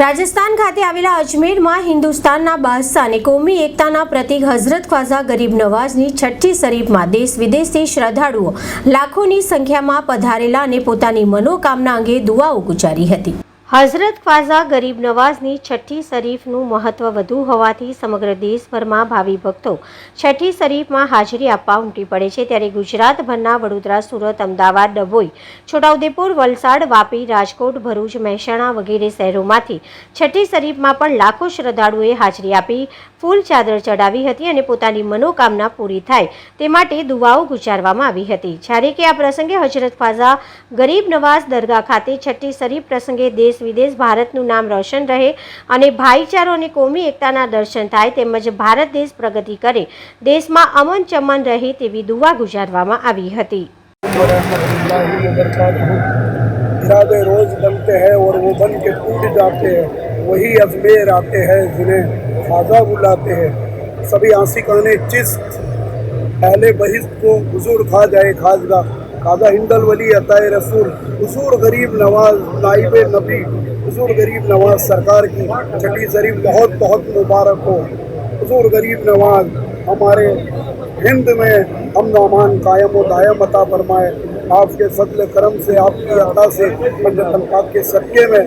રાજસ્થાન ખાતે આવેલા અજમેરમાં હિન્દુસ્તાનના બાદશાહ અને કોમી એકતાના પ્રતિક હઝરત ખ્વાઝા ગરીબ નવાઝની છઠ્ઠી શરીફમાં દેશ વિદેશથી શ્રદ્ધાળુઓ લાખોની સંખ્યામાં પધારેલા અને પોતાની મનોકામના અંગે દુઆઓ ગુજારી હતી. હઝરત ખ્વાઝા ગરીબ નવાઝની છઠ્ઠી શરીફનું મહત્ત્વ વધુ હોવાથી સમગ્ર દેશભરમાં ભાવિ ભક્તો છઠ્ઠી શરીફમાં હાજરી આપવા ઉમટી પડે છે. ત્યારે ગુજરાતભરના વડોદરા, સુરત, અમદાવાદ, ડભોઈ, છોટાઉદેપુર, વલસાડ, વાપી, રાજકોટ, ભરૂચ, મહેસાણા વગેરે શહેરોમાંથી છઠ્ઠી શરીફમાં પણ લાખો શ્રદ્ધાળુઓએ હાજરી આપી, ફૂલ ચાદર ચડાવી હતી અને પોતાની મનોકામના પૂરી થાય તે માટે દુવાઓ ગુજારવામાં આવી હતી. જ્યારે કે આ પ્રસંગે હઝરત ખ્વાઝા ગરીબ નવાઝ દરગાહ ખાતે છઠ્ઠી શરીફ પ્રસંગે દેશ વિદેશ ભારતનું નામ રોશન રહે અને ભાઈચારો અને કોમી એકતાના દર્શન થાય તેમજ ભારત દેશ પ્રગતિ કરે દેશમાં અમન ચમન રહે તેવી દુવા ગુજારવામાં આવી હતી वरहमतुल्लाहि वबरकातुहू इरादे रोज बनते हैं और वो बन के टूट जाते हैं वही अजमेर आते हैं जिन्हें ख्वाजा बुलाते हैं सभी आशिकाने चिस्त पहले बहिस्त को हुजूर खा जाए खाजगा کاغا ہند الولی عطا رسول، حضور غریب نواز، نائب نبی، حضور غریب نواز سرکار کی چھٹی ذریب بہت بہت مبارک ہو۔ حضور غریب نواز، ہمارے ہند میں امن و امان قائم و دائم عطا فرمائے۔ आपके फजल करम से आपकी अदा से पंजतन पाक के सदक़े में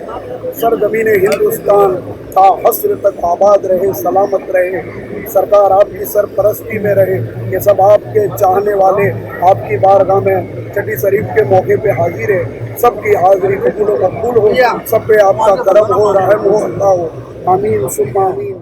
सरजमीन हिंदुस्तान का हसर तक आबाद रहे सलामत रहे। सरकार आपकी सरपरस्ती में रहे। ये सब आपके चाहने वाले आपकी बारगाह में छठी शरीफ के मौके पे हाजिर है। सबकी हाजिरी कबूल मकबूल हो। सब पे आपका करम हो रहम हो अल्लाह हो। आमीन आमीन